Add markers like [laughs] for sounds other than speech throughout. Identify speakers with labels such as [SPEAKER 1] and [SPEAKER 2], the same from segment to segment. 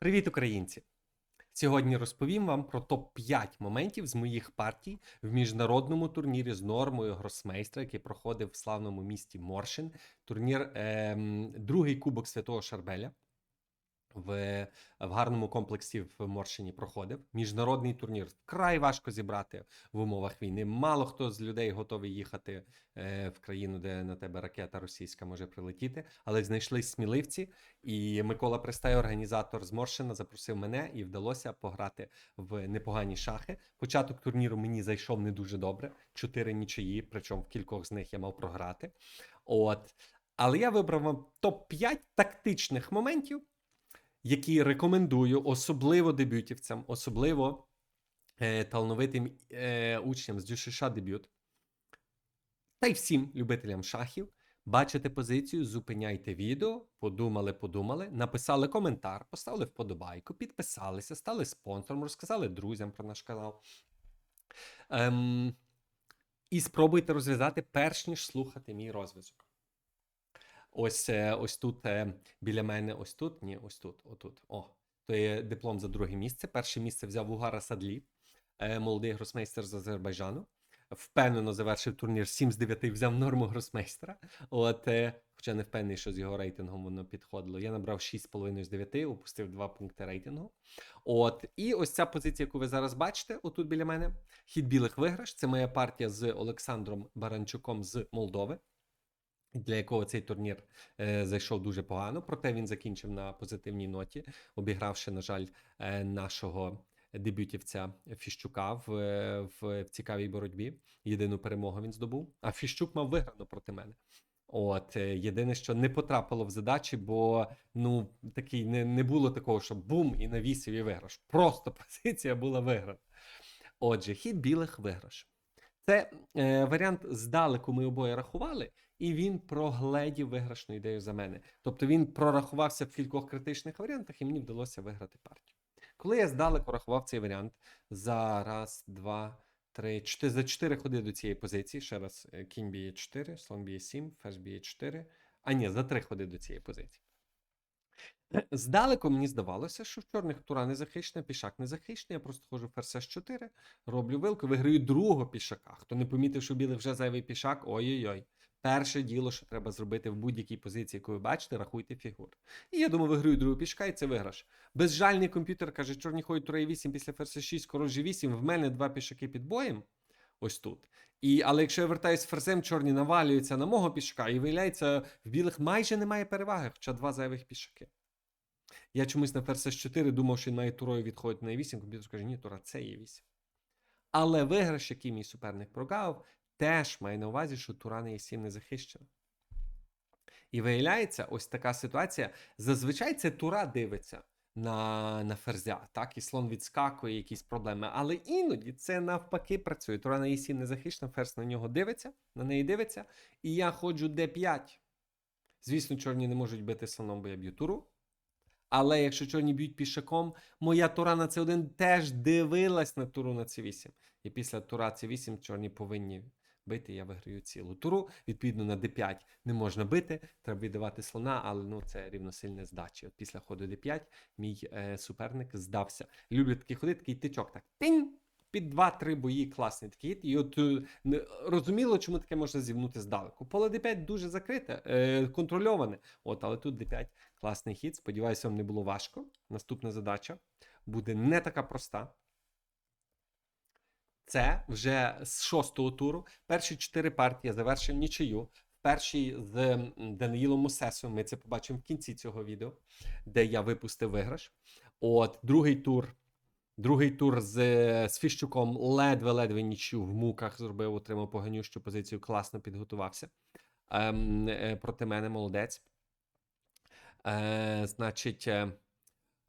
[SPEAKER 1] Привіт, українці! Сьогодні розповім вам про топ-5 моментів з моїх партій в міжнародному турнірі з нормою гросмейстра, який проходив в славному місті Моршин. Турнір ем, другий кубок Святого Шарбеля. В, в гарному комплексі в Моршині проходив. Міжнародний турнір вкрай важко зібрати в умовах війни. Мало хто з людей готовий їхати е, в країну, де на тебе ракета російська може прилетіти. Але знайшлись сміливці, і Микола Пристай, організатор з Моршина, запросив мене і вдалося пограти в непогані шахи. Початок турніру мені зайшов не дуже добре. Чотири нічиї, причому в кількох з них я мав програти. От. Але я вибрав вам топ-5 тактичних моментів, які рекомендую, особливо дебютівцям, особливо е, талановитим е, учням з ДЮШШ дебют. Та й всім любителям шахів. Бачите позицію, зупиняйте відео, подумали, подумали, написали коментар, поставили вподобайку, підписалися, стали спонсором, розказали друзям про наш канал. Ем, і спробуйте розв'язати, перш ніж слухати мій розв'язок. Ось, е, ось тут е, біля мене, ось тут, ні, ось тут, отут. О, то є диплом за друге місце. Перше місце взяв Угара Садлі, е, молодий гросмейстер з Азербайджану. Впевнено завершив турнір 7 з 9, взяв норму гросмейстера. От, хоча не впевнений, що з його рейтингом воно підходило. Я набрав 6,5 з 9, упустив 2 пункти рейтингу. От, і ось ця позиція, яку ви зараз бачите, отут біля мене. Хід білих виграш. Це моя партія з Олександром Баранчуком з Молдови. Для якого цей турнір е, зайшов дуже погано, проте він закінчив на позитивній ноті, обігравши, на жаль, е, нашого дебютівця Фіщука в, е, в, в цікавій боротьбі. Єдину перемогу він здобув. А Фіщук мав виграно проти мене. От е, єдине, що не потрапило в задачі, бо ну такий не, не було такого, що бум і навісив і виграш. Просто [laughs] позиція була виграна. Отже, хід білих виграш. Це е, варіант здалеку ми обоє рахували, і він прогледів виграшну ідею за мене. Тобто він прорахувався в кількох критичних варіантах, і мені вдалося виграти партію. Коли я здалеку рахував цей варіант за раз, два, три, чотири, за чотири ходи до цієї позиції. Ще раз, е, кінь б'є 4, слон б'є 7, ферзь б'є 4. А ні, за три ходи до цієї позиції. [clears throat] Здалеку мені здавалося, що в чорних тура не захищена, пішак не захищений. Я просто ходжу ферзь с 4 роблю вилку, виграю другого пішака. Хто не помітив, що білий вже зайвий пішак, ой-ой-ой. Перше діло, що треба зробити в будь-якій позиції, яку ви бачите, рахуйте фігур. І я думаю, виграю другого пішка, і це виграш. Безжальний комп'ютер каже, чорні ходять тура 8 після ферзь 6, король G8, в мене два пішаки під боєм. Ось тут. І, але якщо я вертаюсь ферзем, чорні навалюються на мого пішка, і виявляється, в білих майже немає переваги, хоча два зайвих пішаки. Я чомусь на ферзь 4 думав, що має турою відходити на 8, комп'ютер каже, ні, тура це є 8. Але виграш, який мій суперник прогав, теж має на увазі, що тура на Е7 не захищена. І виявляється, ось така ситуація. Зазвичай це тура дивиться на на ферзя, так, і слон відскакує, якісь проблеми. Але іноді це навпаки працює. Тура на Е7 не захищена, ферзь на нього дивиться, на неї дивиться. І я ходжу d5. Звісно, чорні не можуть бити слоном, бо я б'ю туру. Але якщо чорні б'ють пішаком, моя тура на С1 теж дивилась на туру на С8. І після тура С8 чорні повинні бити, я виграю цілу туру. Відповідно, на d5 не можна бити, треба віддавати слона, але ну це рівносильне здачі. От після ходу d5 мій е, суперник здався. Люблю такі ходи, такий тичок так. Тинь! Під 2-3 бої класний такий хід. І от е, розуміло, чому таке можна зівнути здалеку. Поле d5 дуже закрите, е, контрольоване. От, але тут d5 класний хід. Сподіваюся, вам не було важко. Наступна задача буде не така проста. Це вже з шостого туру. Перші чотири партії я завершив нічию. Першій з Даниїлом Мусесом. Ми це побачимо в кінці цього відео, де я випустив виграш. От, другий тур. Другий тур з, з Фіщуком ледве-ледве нічю в муках зробив, отримав поганющу позицію, класно підготувався. Ем, е, проти мене молодець. Е, значить, е,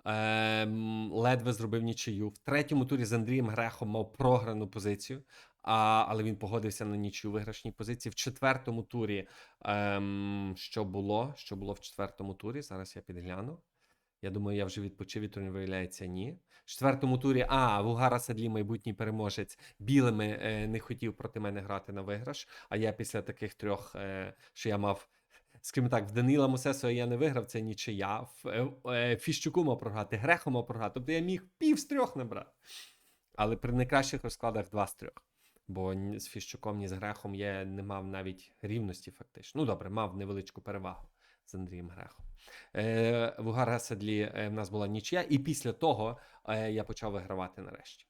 [SPEAKER 1] ем, ледве зробив нічию. В третьому турі з Андрієм Грехом мав програну позицію, а, але він погодився на нічию виграшній позиції. В четвертому турі, ем, що було? Що було в четвертому турі? Зараз я підгляну. Я думаю, я вже відпочив, і турнір виявляється, ні. В четвертому турі, а, Вугара Садлі, майбутній переможець, білими е, не хотів проти мене грати на виграш. А я після таких трьох, е, що я мав скажімо так, в Данила Мосесова я не виграв, це нічия. В е, е, Фіщуку мав програти, Греху мав програти. Тобто я міг пів з трьох набрати. Але при найкращих розкладах два з трьох. Бо з Фіщуком, ні з Грехом я не мав навіть рівності, фактично. Ну добре, мав невеличку перевагу з Андрієм Грехом. Е, в е, в нас була нічия, і після того я почав вигравати нарешті.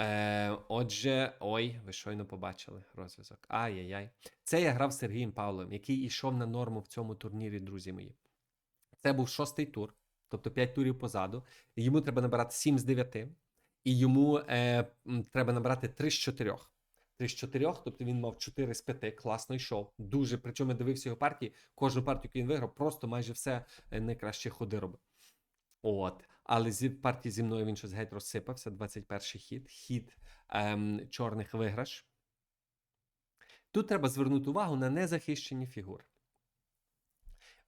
[SPEAKER 1] Е, отже, ой, ви щойно побачили розв'язок. Ай-яй-яй. Це я грав з Сергієм Павловим, який ішов на норму в цьому турнірі, друзі мої. Це був шостий тур, тобто 5 турів позаду. Йому треба набирати 7 з 9, і йому е, треба набрати 3 з 4. 3 з 4, тобто він мав 4 з 5, класно йшов. Дуже, причому я дивився його партії, кожну партію, яку він виграв, просто майже все е, найкраще ходи робив. От. Але зі партії зі мною він щось геть розсипався. 21 хід. Хід ем, чорних виграш. Тут треба звернути увагу на незахищені фігури.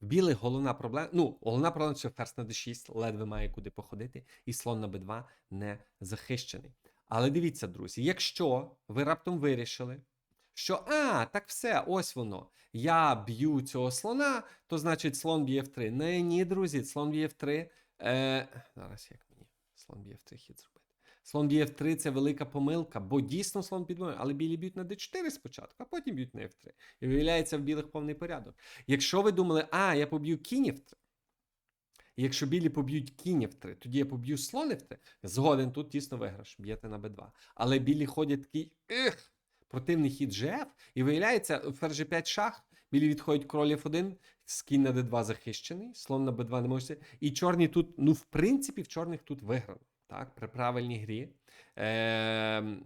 [SPEAKER 1] В білих головна проблема. Ну, головна проблема, що ферзь на d6 ледве має куди походити, і слон на b2 не захищений. Але дивіться, друзі, якщо ви раптом вирішили, що а, так все, ось воно. Я б'ю цього слона, то значить слон б'є в 3. Не, ні, друзі, слон б'є в 3. Е, зараз як мені слон б'є в 3 хід зробити. Слон б'є в 3 це велика помилка, бо дійсно слон підмовив, але білі б'ють на d4 спочатку, а потім б'ють на f3. І виявляється в білих повний порядок. Якщо ви думали, а, я поб'ю кінь в 3, якщо білі поб'ють кінь в 3, тоді я поб'ю слон в 3, згоден тут тісно виграш, б'єте на b2. Але білі ходять такий ех, противний хід GF, і виявляється, в ферзь 5 шах, білі відходять король F1, кінь на d2 захищений, слон на b2 не може. І чорні тут, ну, в принципі, в чорних тут виграно. Так, при правильній грі. Е,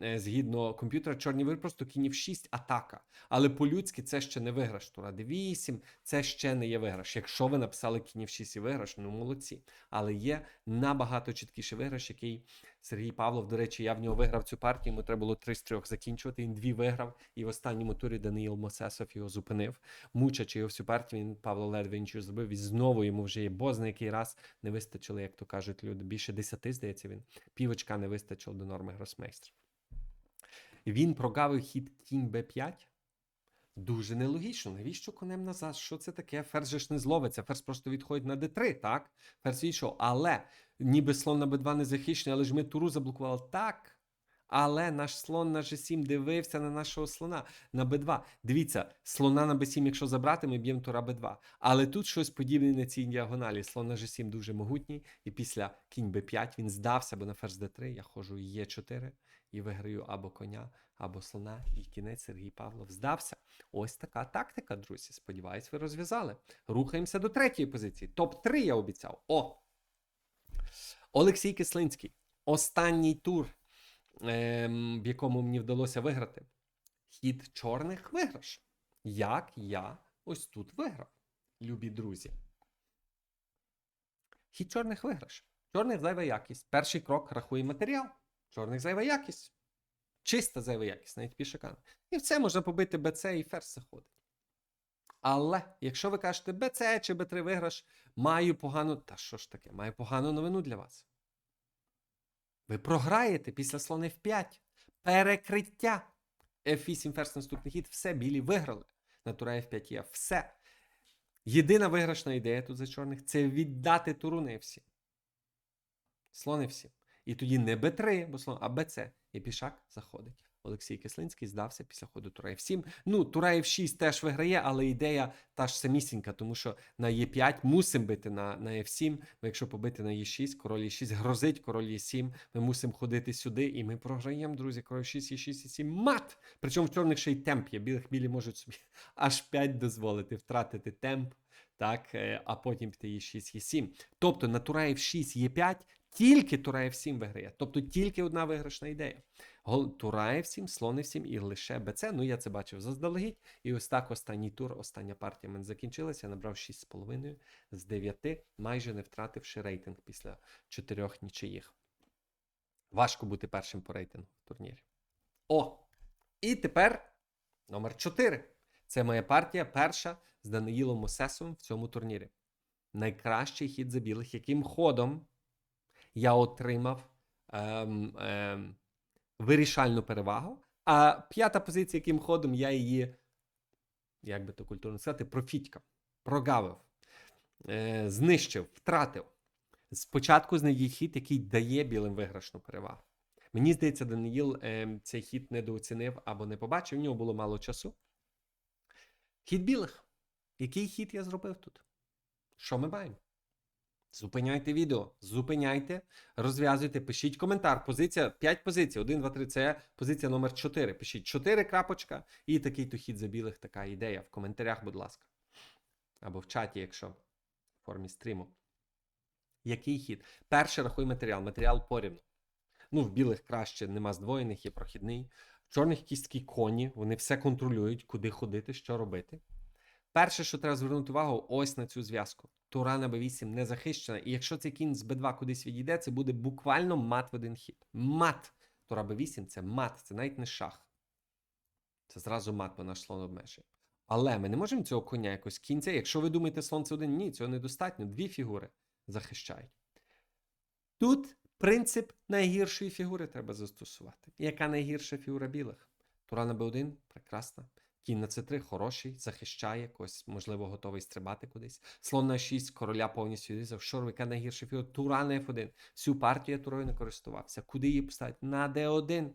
[SPEAKER 1] е, згідно комп'ютера, чорні виграють просто кінь 6 атака. Але по-людськи це ще не виграш. Тура d8, це ще не є виграш. Якщо ви написали кінь 6 і виграш, ну молодці. Але є набагато чіткіший виграш, який Сергій Павлов, до речі, я в нього виграв цю партію. Йому треба було 3 з 3 закінчувати. Він дві виграв. І в останньому турі Даниїл Мосесов його зупинив. Мучачи його всю партію, він Павло ледве нічого зробив. І знову йому вже є бозна який раз не вистачило, як то кажуть люди. Більше 10, здається, він півочка не вистачило до норми гросмейстра. Він прогавив хід кінь Б5. Дуже нелогічно. Навіщо конем назад? Що це таке? Ферзь же ж не зловиться. Ферзь просто відходить на d3, так? Ферзь відійшов. Але ніби слон на b2 не захищений, але ж ми туру заблокували. Так. Але наш слон на g7 дивився на нашого слона на b2. Дивіться, слона на b7, якщо забрати, ми б'ємо тура b2. Але тут щось подібне на цій діагоналі. Слон на g7 дуже могутній, і після кінь b5 він здався, бо на ферзь d3 я ходжу e4 і виграю або коня, або слона, і кінець Сергій Павлов здався. Ось така тактика, друзі. Сподіваюсь, ви розв'язали. Рухаємося до третьої позиції. Топ-3 я обіцяв. О! Олексій Кислинський. Останній тур, ем, в якому мені вдалося виграти. Хід чорних виграш. Як я ось тут виграв, любі друзі. Хід чорних виграш. Чорних зайва якість. Перший крок рахує матеріал. Чорних зайва якість. Чиста зайва якість, навіть пішакан. І в це можна побити БЦ і ферзь заходить. Але якщо ви кажете БЦ чи Б3 виграш, маю погану. Та що ж таке? Маю погану новину для вас. Ви програєте після слона F5. Перекриття. F8 ферзь наступний хід, все, білі виграли. На тура F5 є. Все. Єдина виграшна ідея тут за чорних це віддати туру на F7. Слон F7. І тоді не Б3, бо слон, а БЦ. І пішак заходить. Олексій Кислинський здався після ходу Тура F7. Ну, Тура F6 теж виграє, але ідея та ж самісінька, тому що на Е5 мусимо бити на на F7, бо якщо побити на Е6, король Е6 грозить король Е7, ми мусимо ходити сюди, і ми програємо, друзі. Король 6, Е6, Е7, мат! Причому в чорних ще й темп є. Білих білі можуть собі [laughs] аж 5 дозволити втратити темп, так, е, а потім піти Е6, Е7. Тобто на Тура F6, Е5 тільки Тура F7 виграє. Тобто тільки одна виграшна ідея. Гол Тура F7, слон F7 і лише БЦ. Ну, я це бачив заздалегідь. І ось так останній тур, остання партія мене закінчилася. Я набрав 6,5 з 9, майже не втративши рейтинг після чотирьох нічиїх. Важко бути першим по рейтингу в турнірі. О! І тепер номер 4. Це моя партія перша з Даниїлом Мосесовим в цьому турнірі. Найкращий хід за білих, яким ходом я отримав ем, ем, вирішальну перевагу. А п'ята позиція, яким ходом я її, як би то культурно сказати, профітька. прогавив, е, знищив, втратив. Спочатку знайдіть хід, який дає білим виграшну перевагу. Мені здається, Даниїл е, цей хід недооцінив або не побачив, в нього було мало часу. Хід білих. Який хід я зробив тут? Що ми маємо? Зупиняйте відео, зупиняйте, розв'язуйте, пишіть коментар. Позиція 5 позицій. 1, 2, 3. Це позиція номер 4. Пишіть 4 крапочка і такий то хід за білих, така ідея. В коментарях, будь ласка. Або в чаті, якщо в формі стріму. Який хід? Перший рахуй матеріал. Матеріал порівну. Ну, в білих краще нема здвоєних, є прохідний. В чорних якісь такі коні, вони все контролюють, куди ходити, що робити. Перше, що треба звернути увагу, ось на цю зв'язку. Тура на b8 не захищена. І якщо цей кінь з b2 кудись відійде, це буде буквально мат в один хід. Мат. Тура b8 це мат, це навіть не шах. Це зразу мат, бо наш слон обмежує. Але ми не можемо цього коня якось кінця. Якщо ви думаєте, слон це один, ні, цього недостатньо. Дві фігури захищають. Тут принцип найгіршої фігури треба застосувати. Яка найгірша фігура білих? Тура на b1 прекрасна. Кінь на c3 хороший, захищає когось, можливо, готовий стрибати кудись. Слон на 6, короля повністю відрізав. Шоров, яка найгірша фігура? Тура на f1. Всю партію я турою не користувався. Куди її поставити? На d1.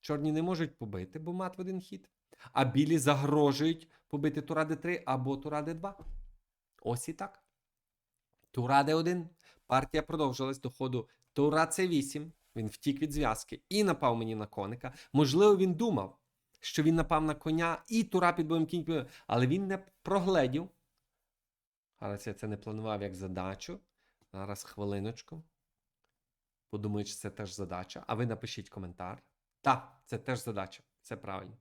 [SPEAKER 1] Чорні не можуть побити, бо мат в один хід. А білі загрожують побити тура d3 або тура d2. Ось і так. Тура d1. Партія продовжилась до ходу тура c8. Він втік від зв'язки і напав мені на коника. Можливо, він думав, що він напав на коня і тура під боєм кінь, але він не прогледів. Зараз я це не планував як задачу. Зараз хвилиночку. Подумаю, чи це теж задача. А ви напишіть коментар. Так, це теж задача. Це правильно.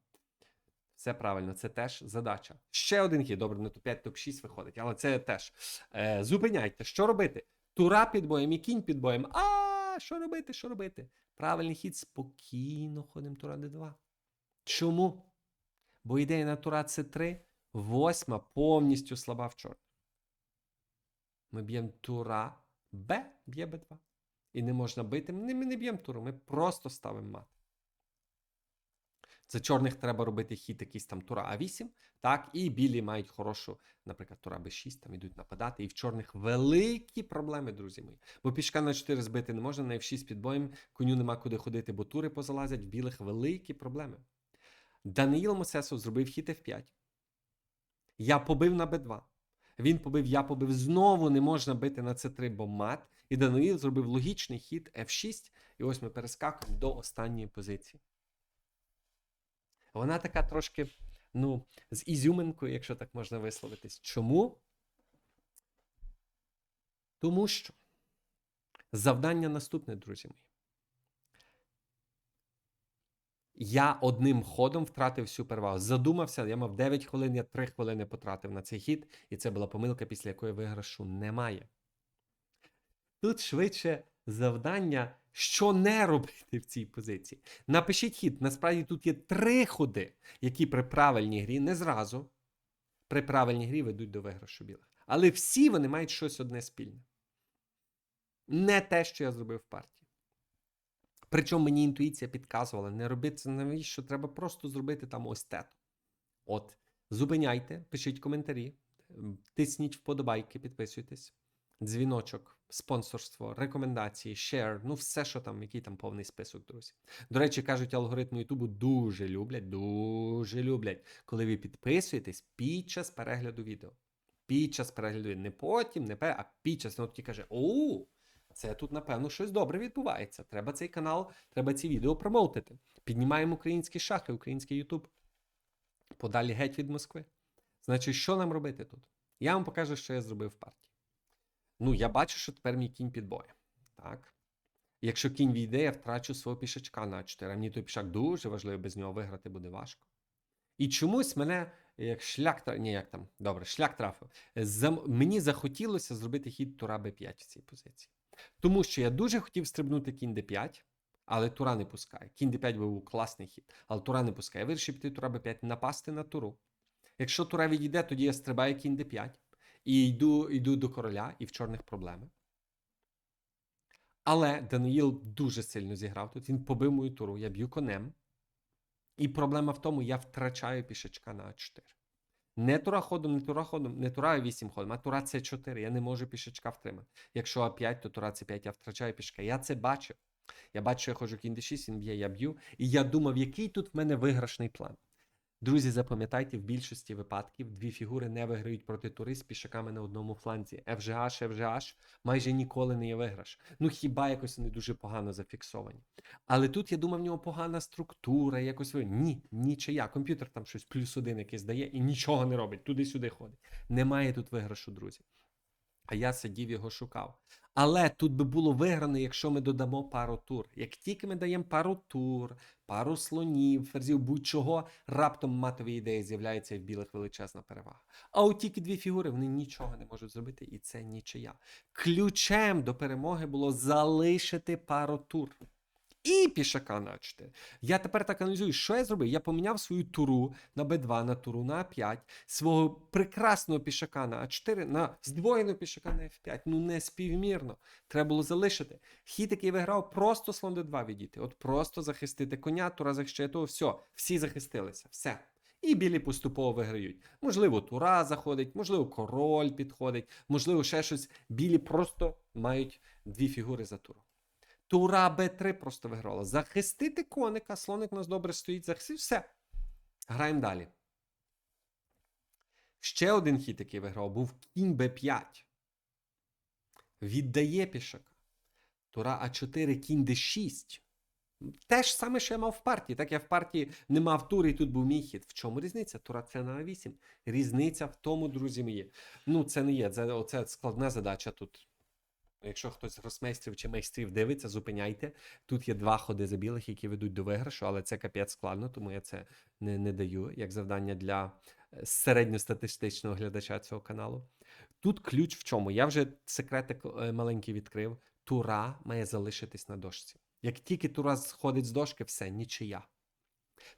[SPEAKER 1] Все правильно, це теж задача. Ще один хід. Добре, не топ-5, топ-6 виходить, але це теж. Е, зупиняйте, що робити? Тура під боєм і кінь під боєм. А, що робити? Що робити? Правильний хід спокійно ходимо тура d2. Чому? Бо ідея на тура c3, восьма повністю слаба в чорт. Ми б'ємо тура Б, б'є Б2. І не можна бити. Ми не б'ємо туру, ми просто ставимо мат. За чорних треба робити хід якийсь там тура А8, так, і білі мають хорошу, наприклад, тура Б6, там ідуть нападати. І в чорних великі проблеми, друзі мої. Бо пішка на 4 збити не можна, на F6 під боєм, коню нема куди ходити, бо тури позалазять, в білих великі проблеми. Даниїл Мосесов зробив хід F5. Я побив на Б2. Він побив, я побив. Знову не можна бити на С3, бо мат. І Даниїл зробив логічний хід F6. І ось ми перескакуємо до останньої позиції. Вона така трошки, ну, з ізюминкою, якщо так можна висловитись. Чому? Тому що завдання наступне, друзі мої. Я одним ходом втратив всю перевагу. Задумався, я мав 9 хвилин, я 3 хвилини потратив на цей хід, і це була помилка, після якої виграшу немає. Тут швидше завдання, що не робити в цій позиції. Напишіть хід. Насправді тут є три ходи, які при правильній грі не зразу, при правильній грі ведуть до виграшу білих. Але всі вони мають щось одне спільне. Не те, що я зробив в партії. Причому мені інтуїція підказувала, не робити це навіщо, треба просто зробити там ось те. От, зупиняйте, пишіть коментарі, тисніть вподобайки, підписуйтесь, дзвіночок, спонсорство, рекомендації, шер, ну все, що там, який там повний список, друзі. До речі, кажуть, алгоритми Ютубу дуже люблять, дуже люблять, коли ви підписуєтесь під час перегляду відео. Під час перегляду. Не потім, не пе, а під час. Ну, такі каже, оу, це тут, напевно, щось добре відбувається. Треба цей канал, треба ці відео промоутити. Піднімаємо українські шахи, український Ютуб. Подалі геть від Москви. Значить, що нам робити тут? Я вам покажу, що я зробив в партії. Ну, я бачу, що тепер мій кінь під боєм. Так. Якщо кінь війде, я втрачу свого пішачка на 4. А мені той пішак дуже важливий, без нього виграти буде важко. І чомусь мене як шлях ні, як там, добре, шлях трафив. Зам... Мені захотілося зробити хід Тура Б5 в цій позиції. Тому що я дуже хотів стрибнути кінь d5, але Тура не пускає. Кінь d5 був класний хід, але Тура не пускає. Я вирішив піти Тура b5, напасти на туру. Якщо Тура відійде, тоді я стрибаю кінь d5 і йду, йду до короля, і в чорних проблеми. Але Даниїл дуже сильно зіграв тут. Він побив мою туру, я б'ю конем. І проблема в тому, я втрачаю пішачка на А4. Не тура ходом, не тура ходом, не тура А8 ходом, а тура С4. Я не можу пішечка втримати. Якщо А5, то тура С5, я втрачаю пішка. Я це бачив. Я бачу, що я ходжу кінь d6, він б'є, я б'ю. І я думав, який тут в мене виграшний план. Друзі, запам'ятайте, в більшості випадків дві фігури не виграють проти тури з пішаками на одному фланзі. FGH, FGH майже ніколи не є виграш. Ну хіба якось вони дуже погано зафіксовані. Але тут я думав, в нього погана структура, якось ні, нічия. Комп'ютер там щось плюс один якийсь дає і нічого не робить, туди-сюди ходить. Немає тут виграшу, друзі. А я сидів його шукав. Але тут би було виграно, якщо ми додамо пару тур. Як тільки ми даємо пару тур, пару слонів, ферзів, будь-чого, раптом матові ідеї з'являється і в білих величезна перевага. А от тільки дві фігури вони нічого не можуть зробити, і це нічия. Ключем до перемоги було залишити пару тур. І пішака на 4. Я тепер так аналізую, що я зробив? Я поміняв свою туру на Б2, на туру на А5, свого прекрасного пішака на А4, на здвоєного пішака на F5. Ну не співмірно. Треба було залишити. Хід, який виграв, просто слон Д2 відійти. От просто захистити коня, тура захищає того, все, всі захистилися, все. І білі поступово виграють. Можливо, тура заходить, можливо, король підходить, можливо, ще щось. Білі просто мають дві фігури за туру. Тура Б3 просто виграла. Захистити коника, слоник у нас добре стоїть, захистив, все. Граємо далі. Ще один хід, який виграв, був кінь Б5. Віддає пішака. Тура А4, кінь Д6. Те ж саме, що я мав в партії. Так я в партії не мав тури, і тут був мій хід. В чому різниця? Тура це на А8. Різниця в тому, друзі мої. Ну, це не є. Це, складна задача тут. Якщо хтось з гросмейстрів чи майстрів дивиться, зупиняйте. Тут є два ходи за білих, які ведуть до виграшу, але це капець складно, тому я це не, не даю як завдання для е, середньостатистичного глядача цього каналу. Тут ключ в чому? Я вже секретик е, маленький відкрив. Тура має залишитись на дошці. Як тільки тура сходить з дошки, все, нічия.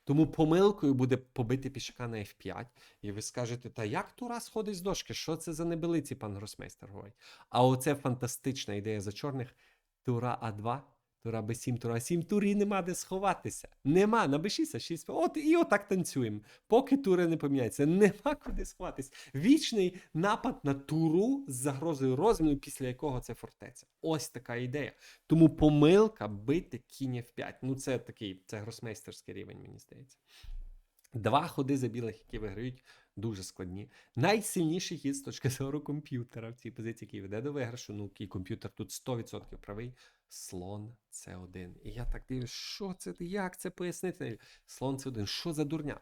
[SPEAKER 1] Тому помилкою буде побити пішака на F5, і ви скажете, та як тура сходить з дошки? Що це за небелиці, пан гросмейстер говорить? А оце фантастична ідея за чорних. Тура А2, тура Б7, тура А7, турі нема де сховатися. Нема, на Б6, 6. От і отак танцюємо. Поки тури не поміняються. Нема куди сховатись. Вічний напад на туру з загрозою розміну, після якого це фортеця. Ось така ідея. Тому помилка бити кінь F5. Ну, це такий, це гросмейстерський рівень, мені здається. Два ходи за білих, які виграють, дуже складні. Найсильніший хід з точки зору комп'ютера в цій позиції, який веде до виграшу. Ну, і комп'ютер тут 100% правий. Слон С1. І я так дивлюсь, що це, як це пояснити? Слон С1, що за дурня?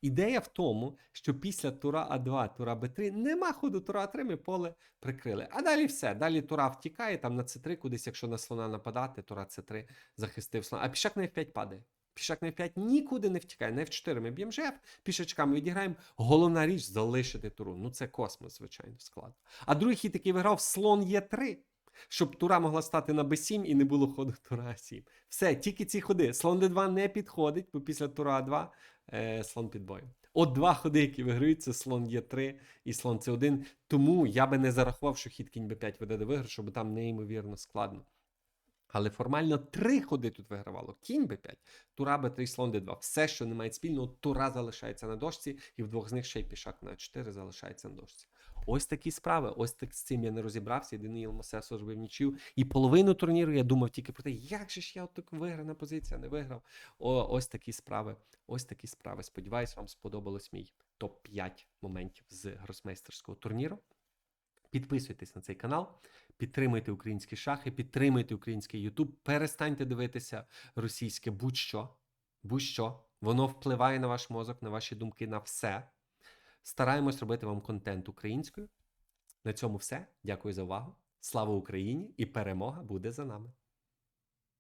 [SPEAKER 1] Ідея в тому, що після тура А2, тура Б3 нема ходу тура А3, ми поле прикрили. А далі все. Далі тура втікає, там на С3 кудись, якщо на слона нападати, тура С3 захистив слона. А пішак на F5 падає. Пішак на F5 нікуди не втікає. На F4 ми б'ємо жеф, пішачками відіграємо. Головна річ залишити туру. Ну це космос, звичайно, складно. А другий хід, який виграв, слон Е3. Щоб тура могла стати на Б7 і не було ходу тура А7. Все, тільки ці ходи. Слон Д2 не підходить, бо після тура А2 е, слон під боєм. От два ходи, які виграють, це слон Е3 і слон С1. Тому я би не зарахував, що хід кінь Б5 веде до виграшу, бо там неймовірно складно. Але формально три ходи тут вигравало. Кінь Б5, тура Б3, слон Д2. Все, що не має спільного, тура залишається на дошці, і в двох з них ще й пішак на 4 залишається на дошці. Ось такі справи. Ось так з цим я не розібрався. Даниїл Мосесо зробив нічию. І половину турніру я думав тільки про те, як же ж я так виграна позиція, не виграв. О, ось такі справи. Ось такі справи. Сподіваюсь, вам сподобалось мій топ-5 моментів з гросмейстерського турніру. Підписуйтесь на цей канал, підтримуйте українські шахи, підтримуйте український Ютуб, перестаньте дивитися російське будь-що. Будь-що. Воно впливає на ваш мозок, на ваші думки, на все. Стараємось робити вам контент українською. На цьому все. Дякую за увагу. Слава Україні! І перемога буде за нами!